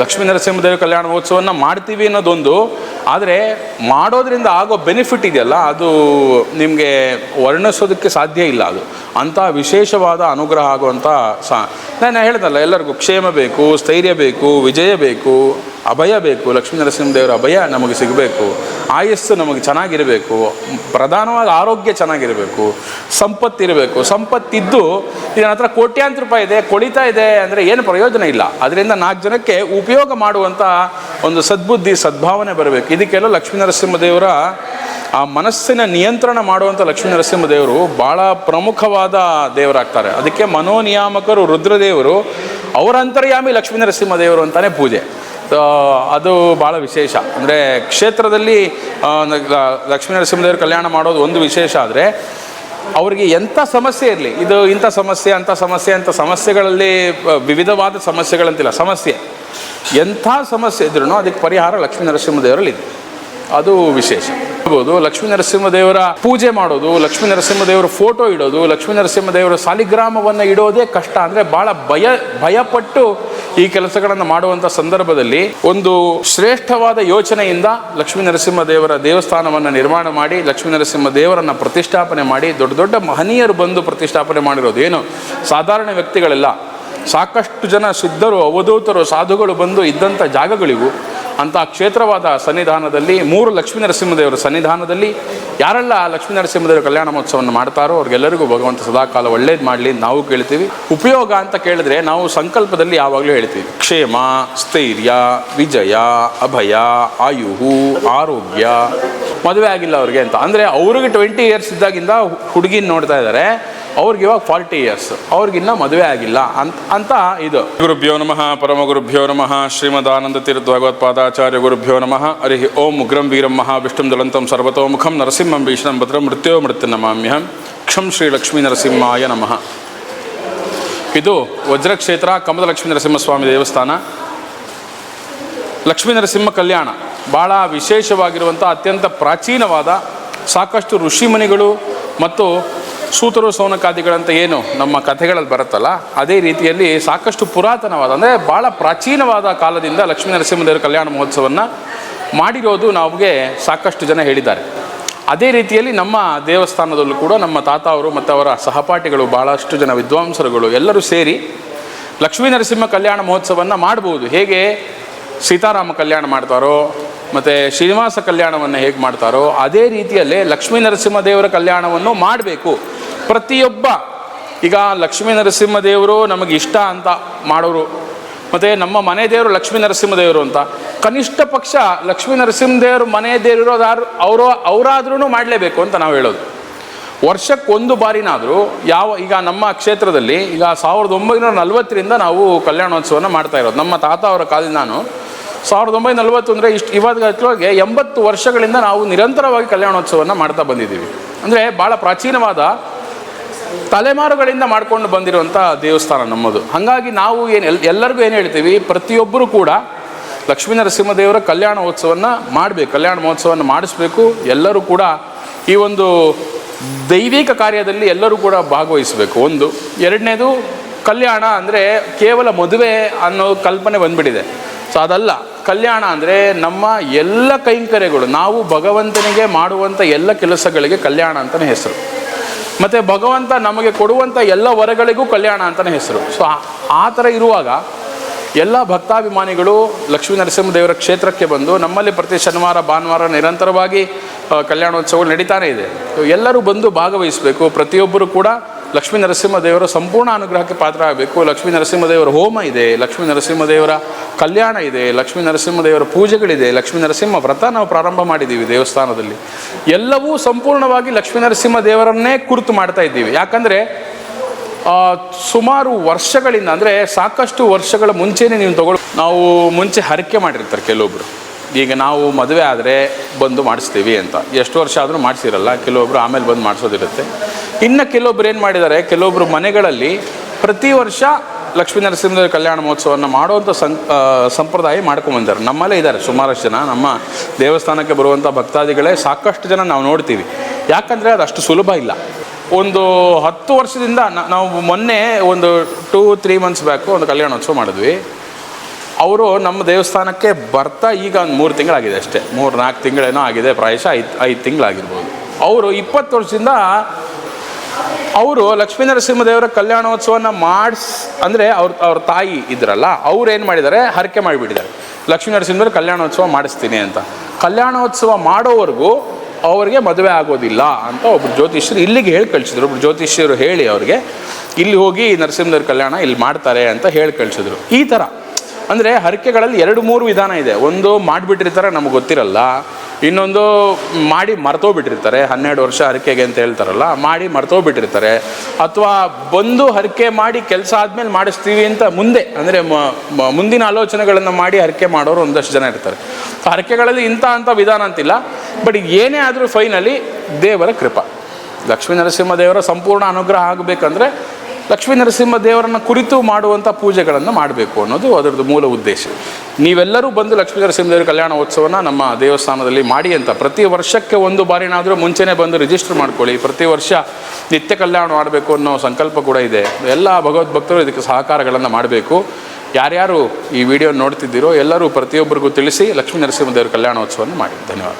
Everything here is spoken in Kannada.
ಲಕ್ಷ್ಮೀ ನರಸಿಂಹದೇವಿ ಕಲ್ಯಾಣ ಮಹೋತ್ಸವನ ಮಾಡ್ತೀವಿ ಅನ್ನೋದೊಂದು, ಆದರೆ ಮಾಡೋದ್ರಿಂದ ಆಗೋ ಬೆನಿಫಿಟ್ ಇದೆಯಲ್ಲ, ಅದು ನಿಮಗೆ ವರ್ಣಿಸೋದಕ್ಕೆ ಸಾಧ್ಯ ಇಲ್ಲ ಅದು. ಅಂಥ ವಿಶೇಷವಾದ ಅನುಗ್ರಹ ಆಗುವಂಥ ಸಾ ನಾನು ಹೇಳ್ದಲ್ಲ, ಎಲ್ಲರಿಗೂ ಕ್ಷೇಮ ಬೇಕು, ಸ್ಥೈರ್ಯ ಬೇಕು, ವಿಜಯ ಬೇಕು. ಅಭಯ ಬೇಕು, ಲಕ್ಷ್ಮೀ ನರಸಿಂಹದೇವರ ಅಭಯ ನಮಗೆ ಸಿಗಬೇಕು. ಆಯಸ್ಸು ನಮಗೆ ಚೆನ್ನಾಗಿರಬೇಕು. ಪ್ರಧಾನವಾಗಿ ಆರೋಗ್ಯ ಚೆನ್ನಾಗಿರಬೇಕು. ಸಂಪತ್ತಿರಬೇಕು. ಸಂಪತ್ತಿದ್ದು ನನ್ನ ಹತ್ರ ಕೋಟ್ಯಾಂತರ ರೂಪಾಯಿ ಇದೆ, ಕೊಳಿತಾ ಇದೆ ಅಂದರೆ ಏನು ಪ್ರಯೋಜನ ಇಲ್ಲ. ಅದರಿಂದ ನಾಲ್ಕು ಜನಕ್ಕೆ ಉಪಯೋಗ ಮಾಡುವಂಥ ಒಂದು ಸದ್ಬುದ್ಧಿ, ಸದ್ಭಾವನೆ ಬರಬೇಕು. ಇದಕ್ಕೆಲ್ಲ ಲಕ್ಷ್ಮೀ ನರಸಿಂಹದೇವರ ಆ ಮನಸ್ಸಿನ ನಿಯಂತ್ರಣ ಮಾಡುವಂಥ ಲಕ್ಷ್ಮೀ ನರಸಿಂಹದೇವರು ಭಾಳ ಪ್ರಮುಖವಾದ ದೇವರಾಗ್ತಾರೆ. ಅದಕ್ಕೆ ಮನೋನಿಯಾಮಕರು, ರುದ್ರದೇವರು ಅವರ ಅಂತರ್ಯಾಮಿ ಲಕ್ಷ್ಮೀ ನರಸಿಂಹದೇವರು ಅಂತಾನೆ ಪೂಜೆ. ಅದು ಭಾಳ ವಿಶೇಷ. ಅಂದರೆ ಕ್ಷೇತ್ರದಲ್ಲಿ ಲಕ್ಷ್ಮೀ ನರಸಿಂಹದೇವರು ಕಲ್ಯಾಣ ಮಾಡೋದು ಒಂದು ವಿಶೇಷ ಆದರೆ, ಅವರಿಗೆ ಎಂಥ ಸಮಸ್ಯೆ ಇರಲಿ, ಇದು ಇಂಥ ಸಮಸ್ಯೆ, ಅಂಥ ಸಮಸ್ಯೆ, ಅಂಥ ಸಮಸ್ಯೆಗಳಲ್ಲಿ ವಿವಿಧವಾದ ಸಮಸ್ಯೆಗಳಂತಿಲ್ಲ, ಸಮಸ್ಯೆ. ಎಂಥ ಸಮಸ್ಯೆ ಇದ್ರೂ ಅದಕ್ಕೆ ಪರಿಹಾರ ಲಕ್ಷ್ಮೀ ನರಸಿಂಹದೇವರಲ್ಲಿ ಇದೆ ಅದು ವಿಶೇಷ. ಹೇಳ್ಬೋದು, ಲಕ್ಷ್ಮೀ ನರಸಿಂಹದೇವರ ಪೂಜೆ ಮಾಡೋದು, ಲಕ್ಷ್ಮೀ ನರಸಿಂಹದೇವರ ಫೋಟೋ ಇಡೋದು, ಲಕ್ಷ್ಮೀ ನರಸಿಂಹದೇವರ ಸಾಲಿಗ್ರಾಮವನ್ನು ಇಡೋದೇ ಕಷ್ಟ. ಅಂದರೆ ಭಾಳ ಭಯ, ಭಯಪಟ್ಟು ಈ ಕೆಲಸಗಳನ್ನು ಮಾಡುವಂಥ ಸಂದರ್ಭದಲ್ಲಿ ಒಂದು ಶ್ರೇಷ್ಠವಾದ ಯೋಚನೆಯಿಂದ ಲಕ್ಷ್ಮೀ ನರಸಿಂಹ ದೇವರ ದೇವಸ್ಥಾನವನ್ನು ನಿರ್ಮಾಣ ಮಾಡಿ, ಲಕ್ಷ್ಮೀ ನರಸಿಂಹ ದೇವರನ್ನು ಪ್ರತಿಷ್ಠಾಪನೆ ಮಾಡಿ, ದೊಡ್ಡ ದೊಡ್ಡ ಮಹನೀಯರು ಬಂದು ಪ್ರತಿಷ್ಠಾಪನೆ ಮಾಡಿರೋದು. ಏನು? ಸಾಧಾರಣ ವ್ಯಕ್ತಿಗಳೆಲ್ಲ. ಸಾಕಷ್ಟು ಜನ ಸಿದ್ಧರು, ಅವಧೂತರು, ಸಾಧುಗಳು ಬಂದು ಇದ್ದಂಥ ಜಾಗಗಳಿವು. ಅಂಥ ಕ್ಷೇತ್ರವಾದ ಸನ್ನಿಧಾನದಲ್ಲಿ ಮೂರು ಲಕ್ಷ್ಮೀ ನರಸಿಂಹದೇವರ ಸನ್ನಿಧಾನದಲ್ಲಿ ಯಾರೆಲ್ಲ ಲಕ್ಷ್ಮೀ ನರಸಿಂಹದೇವರ ಕಲ್ಯಾಣ ಮಹೋತ್ಸವವನ್ನು ಮಾಡ್ತಾರೋ ಅವ್ರಿಗೆಲ್ಲರಿಗೂ ಭಗವಂತ ಸದಾಕಾಲ ಒಳ್ಳೇದು ಮಾಡಲಿ ನಾವು ಕೇಳ್ತೀವಿ. ಉಪಯೋಗ ಅಂತ ಕೇಳಿದ್ರೆ ನಾವು ಸಂಕಲ್ಪದಲ್ಲಿ ಯಾವಾಗಲೂ ಹೇಳ್ತೀವಿ. ಕ್ಷೇಮ, ಸ್ಥೈರ್ಯ, ವಿಜಯ, ಅಭಯ, ಆಯುಹು, ಆರೋಗ್ಯ. ಮದುವೆ ಆಗಿಲ್ಲ ಅವ್ರಿಗೆ ಅಂತ. ಅಂದರೆ ಅವ್ರಿಗೆ ಟ್ವೆಂಟಿ ಇಯರ್ಸ್ ಇದ್ದಾಗಿಂದ ಹುಡುಗಿನ ನೋಡ್ತಾ ಇದ್ದಾರೆ ಅವ್ರಿಗೆ ಇವಾಗ ಫಾರ್ಟಿ ಇಯರ್ಸ್ ಅವ್ರಿಗಿನ್ನ ಮದುವೆ ಆಗಿಲ್ಲ ಅಂತ ಅಂತ ಇದು. ಗುರುಭ್ಯೋ ನಮಃ ಪರಮ ಗುರುಭ್ಯೋ ನಮಃ ಶ್ರೀಮದಾನಂದ ತೀರ್ಥ ಭಗವತ್ಪಾದಾಚಾರ್ಯ ಗುರುಭ್ಯೋ ನಮಃ ಹರಿ ಓಂ ಉಗ್ರಂ ವೀರಂ ಮಹಾ ವಿಷ್ಣುಂ ಜ್ವಲಂತಂ ಸರ್ವತೋಮುಖಂ ನರಸಿಂಹಂ ಭೀಷಣಂ ಭದ್ರ ಮೃತ್ಯೋ ಮೃತ್ಯು ನಮಾಮ್ಯಹಂ ಕ್ಷಂ ಶ್ರೀ ಲಕ್ಷ್ಮೀ ನರಸಿಂಹಾಯ ನಮಃ. ಇದು ವಜ್ರಕ್ಷೇತ್ರ ಕಮಲಲಕ್ಷ್ಮೀ ನರಸಿಂಹಸ್ವಾಮಿ ದೇವಸ್ಥಾನ. ಲಕ್ಷ್ಮೀ ನರಸಿಂಹ ಕಲ್ಯಾಣ ಭಾಳ ವಿಶೇಷವಾಗಿರುವಂಥ ಅತ್ಯಂತ ಪ್ರಾಚೀನವಾದ ಸಾಕಷ್ಟು ಋಷಿಮುನಿಗಳು ಮತ್ತು ಸೂತರು ಸೌನಕಾದಿಗಳಂತ ಏನು ನಮ್ಮ ಕಥೆಗಳಲ್ಲಿ ಬರುತ್ತಲ್ಲ, ಅದೇ ರೀತಿಯಲ್ಲಿ ಸಾಕಷ್ಟು ಪುರಾತನವಾದ, ಅಂದರೆ ಭಾಳ ಪ್ರಾಚೀನವಾದ ಕಾಲದಿಂದ ಲಕ್ಷ್ಮೀ ನರಸಿಂಹದೇವರ ಕಲ್ಯಾಣ ಮಹೋತ್ಸವವನ್ನು ಮಾಡಿರೋದು ನಮಗೆ ಸಾಕಷ್ಟು ಜನ ಹೇಳಿದ್ದಾರೆ. ಅದೇ ರೀತಿಯಲ್ಲಿ ನಮ್ಮ ದೇವಸ್ಥಾನದಲ್ಲೂ ಕೂಡ ನಮ್ಮ ತಾತ ಅವರು ಮತ್ತು ಅವರ ಸಹಪಾಠಿಗಳು ಭಾಳಷ್ಟು ಜನ ವಿದ್ವಾಂಸರುಗಳು ಎಲ್ಲರೂ ಸೇರಿ ಲಕ್ಷ್ಮೀ ನರಸಿಂಹ ಕಲ್ಯಾಣ ಮಹೋತ್ಸವವನ್ನು ಮಾಡ್ಬೋದು. ಹೇಗೆ ಸೀತಾರಾಮ ಕಲ್ಯಾಣ ಮಾಡ್ತಾರೋ ಮತ್ತು ಶ್ರೀನಿವಾಸ ಕಲ್ಯಾಣವನ್ನು ಹೇಗೆ ಮಾಡ್ತಾರೋ ಅದೇ ರೀತಿಯಲ್ಲೇ ಲಕ್ಷ್ಮೀ ನರಸಿಂಹದೇವರ ಕಲ್ಯಾಣವನ್ನು ಮಾಡಬೇಕು. ಪ್ರತಿಯೊಬ್ಬ, ಈಗ ಲಕ್ಷ್ಮೀ ನರಸಿಂಹದೇವರು ನಮಗೆ ಇಷ್ಟ ಅಂತ ಮಾಡೋರು, ಮತ್ತು ನಮ್ಮ ಮನೆ ದೇವರು ಲಕ್ಷ್ಮೀ ನರಸಿಂಹದೇವರು ಅಂತ, ಕನಿಷ್ಠ ಪಕ್ಷ ಲಕ್ಷ್ಮೀ ನರಸಿಂಹದೇವರು ಮನೆ ದೇವರೋದಾರು ಅವರು ಅವರಾದ್ರೂ ಮಾಡಲೇಬೇಕು ಅಂತ ನಾವು ಹೇಳೋದು. ವರ್ಷಕ್ಕೊಂದು ಬಾರಿನಾದರೂ ಯಾವ, ಈಗ ನಮ್ಮ ಕ್ಷೇತ್ರದಲ್ಲಿ ಈಗ ಸಾವಿರದ ಒಂಬೈನೂರ ನಲವತ್ತರಿಂದ ನಾವು ಕಲ್ಯಾಣೋತ್ಸವನ ಮಾಡ್ತಾ ಇರೋದು. ನಮ್ಮ ತಾತ ಅವರ ಕಾಲದಿಂದ ನಾನು ಸಾವಿರದ ಒಂಬೈನೂರ ನಲ್ವತ್ತು ಅಂದರೆ ಇಷ್ಟು ಇವಾಗಲೊಳಗೆ ಎಂಬತ್ತು ವರ್ಷಗಳಿಂದ ನಾವು ನಿರಂತರವಾಗಿ ಕಲ್ಯಾಣೋತ್ಸವವನ್ನು ಮಾಡ್ತಾ ಬಂದಿದ್ದೀವಿ. ಅಂದರೆ ಭಾಳ ಪ್ರಾಚೀನವಾದ ತಲೆಮಾರುಗಳಿಂದ ಮಾಡ್ಕೊಂಡು ಬಂದಿರುವಂಥ ದೇವಸ್ಥಾನ ನಮ್ಮದು. ಹಾಗಾಗಿ ನಾವು ಏನು ಎಲ್, ಎಲ್ಲರಿಗೂ ಏನು ಹೇಳ್ತೀವಿ, ಪ್ರತಿಯೊಬ್ಬರೂ ಕೂಡ ಲಕ್ಷ್ಮೀ ನರಸಿಂಹದೇವರ ಕಲ್ಯಾಣೋತ್ಸವವನ್ನು ಮಾಡಬೇಕು, ಕಲ್ಯಾಣ ಮಹೋತ್ಸವವನ್ನು ಮಾಡಿಸ್ಬೇಕು. ಎಲ್ಲರೂ ಕೂಡ ಈ ಒಂದು ದೈವಿಕ ಕಾರ್ಯದಲ್ಲಿ ಎಲ್ಲರೂ ಕೂಡ ಭಾಗವಹಿಸಬೇಕು. ಒಂದು. ಎರಡನೇದು ಕಲ್ಯಾಣ ಅಂದರೆ ಕೇವಲ ಮದುವೆ ಅನ್ನೋ ಕಲ್ಪನೆ ಬಂದ್ಬಿಟ್ಟಿದೆ. ಸೊ, ಅದಲ್ಲ. ಕಲ್ಯಾಣ ಅಂದರೆ ನಮ್ಮ ಎಲ್ಲ ಕೈಂಕರ್ಯಗಳು, ನಾವು ಭಗವಂತನಿಗೆ ಮಾಡುವಂಥ ಎಲ್ಲ ಕೆಲಸಗಳಿಗೆ ಕಲ್ಯಾಣ ಅಂತಲೇ ಹೆಸರು. ಮತ್ತು ಭಗವಂತ ನಮಗೆ ಕೊಡುವಂಥ ಎಲ್ಲ ವರಗಳಿಗೂ ಕಲ್ಯಾಣ ಅಂತಲೇ ಹೆಸರು. ಸೊ ಆ- ಥರ ಇರುವಾಗ ಎಲ್ಲ ಭಕ್ತಾಭಿಮಾನಿಗಳು ಲಕ್ಷ್ಮೀ ನರಸಿಂಹದೇವರ ಕ್ಷೇತ್ರಕ್ಕೆ ಬಂದು ನಮ್ಮಲ್ಲಿ ಪ್ರತಿ ಶನಿವಾರ, ಭಾನುವಾರ ನಿರಂತರವಾಗಿ ಕಲ್ಯಾಣೋತ್ಸವ ನಡೀತಾನೆ ಇದೆ. ಎಲ್ಲರೂ ಬಂದು ಭಾಗವಹಿಸಬೇಕು. ಪ್ರತಿಯೊಬ್ಬರು ಕೂಡ ಲಕ್ಷ್ಮೀ ನರಸಿಂಹದೇವರ ಸಂಪೂರ್ಣ ಅನುಗ್ರಹಕ್ಕೆ ಪಾತ್ರ ಆಗಬೇಕು ಲಕ್ಷ್ಮೀ ನರಸಿಂಹದೇವರ ಹೋಮ ಇದೆ, ಲಕ್ಷ್ಮೀ ನರಸಿಂಹದೇವರ ಕಲ್ಯಾಣ ಇದೆ, ಲಕ್ಷ್ಮೀ ನರಸಿಂಹದೇವರ ಪೂಜೆಗಳಿದೆ, ಲಕ್ಷ್ಮೀ ನರಸಿಂಹ ವ್ರತ ನಾವು ಪ್ರಾರಂಭ ಮಾಡಿದ್ದೀವಿ ದೇವಸ್ಥಾನದಲ್ಲಿ. ಎಲ್ಲವೂ ಸಂಪೂರ್ಣವಾಗಿ ಲಕ್ಷ್ಮೀ ನರಸಿಂಹ ದೇವರನ್ನೇ ಕುರಿತು ಮಾಡ್ತಾ ಇದ್ದೀವಿ. ಯಾಕಂದರೆ ಸುಮಾರು ವರ್ಷಗಳಿಂದ, ಅಂದರೆ ಸಾಕಷ್ಟು ವರ್ಷಗಳ ಮುಂಚೆನೇ ನೀವು ತಗೊಳ್ ನಾವು ಮುಂಚೆ ಹರಕೆ ಮಾಡಿರ್ತಾರೆ ಕೆಲವೊಬ್ಬರು ಈಗ ನಾವು ಮದುವೆ ಆದರೆ ಬಂದು ಮಾಡಿಸ್ತೀವಿ ಅಂತ. ಎಷ್ಟು ವರ್ಷ ಆದರೂ ಮಾಡಿಸಿರಲ್ಲ ಕೆಲವೊಬ್ಬರು ಆಮೇಲೆ ಬಂದು ಮಾಡಿಸೋದಿರುತ್ತೆ. ಇನ್ನು ಕೆಲವೊಬ್ರು ಏನು ಮಾಡಿದ್ದಾರೆ ಕೆಲವೊಬ್ಬರು ಮನೆಗಳಲ್ಲಿ ಪ್ರತಿ ವರ್ಷ ಲಕ್ಷ್ಮೀ ನರಸಿಂಹ ಕಲ್ಯಾಣ ಮಹೋತ್ಸವವನ್ನು ಮಾಡುವಂಥ ಸಂ ಸಂಪ್ರದಾಯ ಮಾಡ್ಕೊಂಬಂದಾರೆ ನಮ್ಮಲ್ಲೇ ಇದ್ದಾರೆ ಸುಮಾರಷ್ಟು ಜನ. ನಮ್ಮ ದೇವಸ್ಥಾನಕ್ಕೆ ಬರುವಂಥ ಭಕ್ತಾದಿಗಳೇ ಸಾಕಷ್ಟು ಜನ ನಾವು ನೋಡ್ತೀವಿ. ಯಾಕಂದರೆ ಅದು ಅಷ್ಟು ಸುಲಭ ಇಲ್ಲ. ಒಂದು ಹತ್ತು ವರ್ಷದಿಂದ ನಾವು ಮೊನ್ನೆ ಒಂದು ಟೂ ತ್ರೀ ಮಂತ್ಸ್ ಬ್ಯಾಕು ಒಂದು ಕಲ್ಯಾಣೋತ್ಸವ ಮಾಡಿದ್ವಿ. ಅವರು ನಮ್ಮ ದೇವಸ್ಥಾನಕ್ಕೆ ಬರ್ತಾ ಈಗ ಒಂದು ಮೂರು ತಿಂಗಳಾಗಿದೆ ಅಷ್ಟೇ. ಮೂರು ನಾಲ್ಕು ತಿಂಗಳೇನೋ ಆಗಿದೆ, ಪ್ರಾಯಶಃ ಐದು ಐದು ತಿಂಗಳಾಗಿರ್ಬೋದು. ಅವರು ಇಪ್ಪತ್ತು ವರ್ಷದಿಂದ ಅವರು ಲಕ್ಷ್ಮೀ ನರಸಿಂಹದೇವರ ಕಲ್ಯಾಣೋತ್ಸವನ ಮಾಡಿಸ್ ಅಂದರೆ ಅವ್ರ ಅವ್ರ ತಾಯಿ ಇದ್ರಲ್ಲ, ಅವ್ರು ಏನು ಮಾಡಿದ್ದಾರೆ? ಹರಕೆ ಮಾಡಿಬಿಟ್ಟಿದ್ದಾರೆ. ಲಕ್ಷ್ಮೀ ನರಸಿಂಹದೇವ್ರ ಕಲ್ಯಾಣೋತ್ಸವ ಮಾಡಿಸ್ತೀನಿ ಅಂತ. ಕಲ್ಯಾಣೋತ್ಸವ ಮಾಡೋವರೆಗೂ ಅವರಿಗೆ ಮದುವೆ ಆಗೋದಿಲ್ಲ ಅಂತ ಒಬ್ರು ಜ್ಯೋತಿಷ್ಯರು ಇಲ್ಲಿಗೆ ಹೇಳಿ ಕಳಿಸಿದ್ರು. ಒಬ್ರು ಜ್ಯೋತಿಷ್ಯರು ಹೇಳಿ ಅವ್ರಿಗೆ, ಇಲ್ಲಿ ಹೋಗಿ ನರಸಿಂಹದೇವ್ರ ಕಲ್ಯಾಣ ಇಲ್ಲಿ ಮಾಡ್ತಾರೆ ಅಂತ ಹೇಳಿ ಕಳಿಸಿದ್ರು. ಈ ಥರ ಅಂದರೆ ಹರಕೆಗಳಲ್ಲಿ ಎರಡು ಮೂರು ವಿಧಾನ ಇದೆ. ಒಂದು ಮಾಡಿಬಿಟ್ಟಿರ್ತಾರೆ, ನಮಗೆ ಗೊತ್ತಿರಲ್ಲ. ಇನ್ನೊಂದು ಮಾಡಿ ಮರ್ತೋಗ್ಬಿಟ್ಟಿರ್ತಾರೆ, ಹನ್ನೆರಡು ವರ್ಷ ಹರಕೆಗೆ ಅಂತ ಹೇಳ್ತಾರಲ್ಲ, ಮಾಡಿ ಮರ್ತೋಗ್ಬಿಟ್ಟಿರ್ತಾರೆ. ಅಥವಾ ಬಂದು ಹರಕೆ ಮಾಡಿ ಕೆಲಸ ಆದಮೇಲೆ ಮಾಡಿಸ್ತೀವಿ ಅಂತ ಮುಂದೆ, ಅಂದರೆ ಮುಂದಿನ ಆಲೋಚನೆಗಳನ್ನು ಮಾಡಿ ಹರಕೆ ಮಾಡೋರು ಒಂದಷ್ಟು ಜನ ಇರ್ತಾರೆ. ಹರಕೆಗಳಲ್ಲಿ ಇಂಥ ಅಂಥ ವಿಧಾನ ಅಂತಿಲ್ಲ, ಬಟ್ ಏನೇ ಆದರೂ ಫೈನಲಿ ದೇವರ ಕೃಪಾ. ಲಕ್ಷ್ಮೀ ನರಸಿಂಹ ದೇವರ ಸಂಪೂರ್ಣ ಅನುಗ್ರಹ ಆಗಬೇಕಂದ್ರೆ ಲಕ್ಷ್ಮೀ ನರಸಿಂಹ ದೇವರನ್ನು ಕುರಿತು ಮಾಡುವಂಥ ಪೂಜೆಗಳನ್ನು ಮಾಡಬೇಕು ಅನ್ನೋದು ಅದರದ್ದು ಮೂಲ ಉದ್ದೇಶ. ನೀವೆಲ್ಲರೂ ಬಂದು ಲಕ್ಷ್ಮೀ ನರಸಿಂಹ ದೇವರ ಕಲ್ಯಾಣೋತ್ಸವನ ನಮ್ಮ ದೇವಸ್ಥಾನದಲ್ಲಿ ಮಾಡಿ ಅಂತ. ಪ್ರತಿ ವರ್ಷಕ್ಕೆ ಒಂದು ಬಾರಿನಾದರೂ ಮುಂಚೆನೇ ಬಂದು ರಿಜಿಸ್ಟರ್ ಮಾಡ್ಕೊಳ್ಳಿ. ಪ್ರತಿ ವರ್ಷ ನಿತ್ಯ ಕಲ್ಯಾಣ ಮಾಡಬೇಕು ಅನ್ನೋ ಸಂಕಲ್ಪ ಕೂಡ ಇದೆ. ಎಲ್ಲ ಭಗವದ್ಭಕ್ತರು ಇದಕ್ಕೆ ಸಹಕಾರಗಳನ್ನು ಮಾಡಬೇಕು. ಯಾರ್ಯಾರು ಈ ವಿಡಿಯೋ ನೋಡ್ತಿದ್ದೀರೋ ಎಲ್ಲರೂ ಪ್ರತಿಯೊಬ್ಬರಿಗೂ ತಿಳಿಸಿ ಲಕ್ಷ್ಮೀ ನರಸಿಂಹ ದೇವರ ಕಲ್ಯಾಣೋತ್ಸವವನ್ನು ಮಾಡಿ. ಧನ್ಯವಾದ.